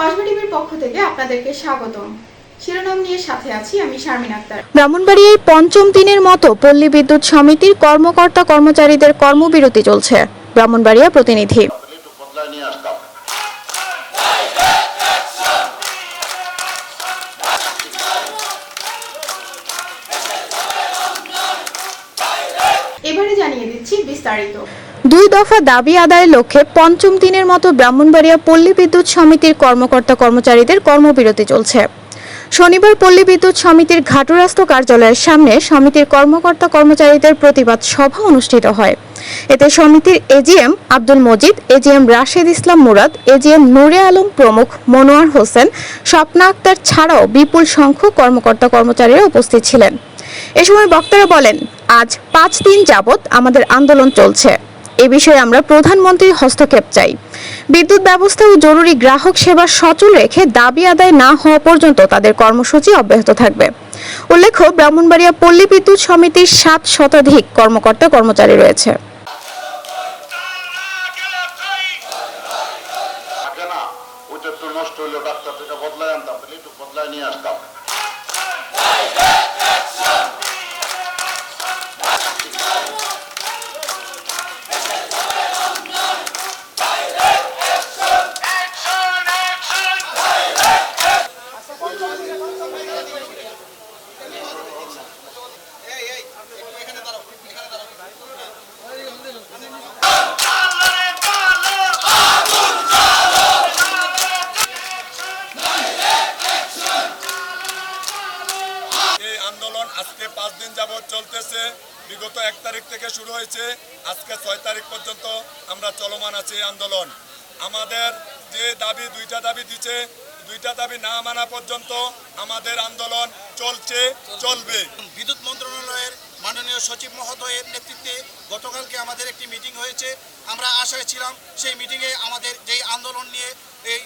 কসবা টিভির পক্ষ থেকে আপনাদেরকে স্বাগতম। শিরোনাম নিয়ে সাথে আছি আমি শারমিন আক্তার। ব্রাহ্মণবাড়িয়ায় পঞ্চম দিনের মতো পল্লী বিদ্যুৎ সমিতির কর্মকর্তা কর্মচারীদের কর্মবিরতি চলছে। ব্রাহ্মণবাড়িয়া প্রতিনিধি। এবারে জানিয়ে দিচ্ছি বিস্তারিত। দুই দফা দাবি আদায়ের লক্ষ্যে পঞ্চম দিনের মতো ব্রাহ্মণবাড়িয়া পল্লী বিদ্যুৎ সমিতির কর্মকর্তা কর্মচারীদের কর্মবিরতি চলছে। শনিবার পল্লী বিদ্যুৎ সমিতির ঘাটুরাস্ত কার্যালয়ের সামনে সমিতির কর্মকর্তা কর্মচারীদের প্রতিবাদ সভা অনুষ্ঠিত হয়। এতে সমিতির AGM Abdul Majid, AGM Rashed Islam Murad, AGM Nure Alam প্রমুখ, মনোয়ার হোসেন, স্বপ্না আক্তার ছাড়াও বিপুল সংখ্যক কর্মকর্তা কর্মচারীরা উপস্থিত ছিলেন। এ সময় বক্তারা বলেন, আজ পাঁচ দিন যাবৎ আমাদের আন্দোলন চলছে। এ বিষয়ে আমরা প্রধানমন্ত্রীর হস্তক্ষেপ চাই। বিদ্যুৎ ব্যবস্থা ও জরুরি গ্রাহক সেবা সচল রেখে দাবি আদায় না হওয়া পর্যন্ত তাদের কর্মসূচি অব্যাহত থাকবে। উল্লেখ্য, ব্রাহ্মণবাড়িয়া পল্লী বিদ্যুৎ সমিতির সাত শতাধিক কর্মকর্তা কর্মচারী রয়েছে। নষ্ট হইল, ডাক্তার থেকে আনতাম নিয়ে আসতাম এই আন্দোলন আজকে পাঁচ দিন যাবৎ চলতেছে। বিগত এক তারিখ থেকে শুরু হয়েছে। আজকে ছয় তারিখ পর্যন্ত আমরা চলমান আছি আন্দোলন। আমাদের যে দাবি, দুইটা দাবি দিচ্ছে দুইটা দাবি না মানা পর্যন্ত আমাদের আন্দোলন চলছে, চলবে। বিদ্যুৎ মন্ত্রণালয়ের মাননীয় সচিব মহোদয়ের নেতৃত্বে গতকালকে আমাদের একটি মিটিং হয়েছে। আমরা আশায় ছিলাম সেই মিটিংয়ে আমাদের যেই আন্দোলন নিয়ে এই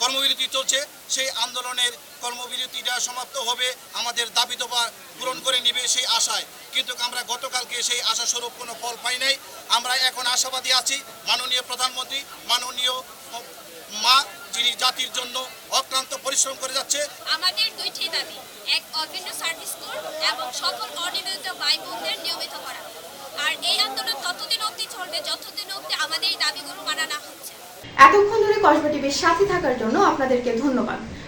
কর্মবিরতি চলছে, সেই আন্দোলনের কর্মবিরতিটা সমাপ্ত হবে আমাদের দাবি দফা পূরণ করে নিবে সেই আশায়। কিন্তু আমরা গতকালকে সেই আশা স্বরূপ কোনো ফল পাই নাই। আমরা এখন আশাবাদী আছি মাননীয় প্রধানমন্ত্রী মাননীয় মা যিনি জাতির জন্য অক্লান্ত পরিশ্রম করে যাচ্ছে। আমাদের দুইটি দাবি এক অভিন্ন সার্ভিস কোড এবং সকল অনিয়মিত ভাই বোনদের নিয়মিত করা। আর এই আন্দোলন ততদিন অবধি চলবে যতদিন অবধি আমাদের এই দাবিগুলো মানা না হচ্ছে। এতক্ষণ ধরে কসবা টিভির সাথে থাকার জন্য আপনাদেরকে ধন্যবাদ।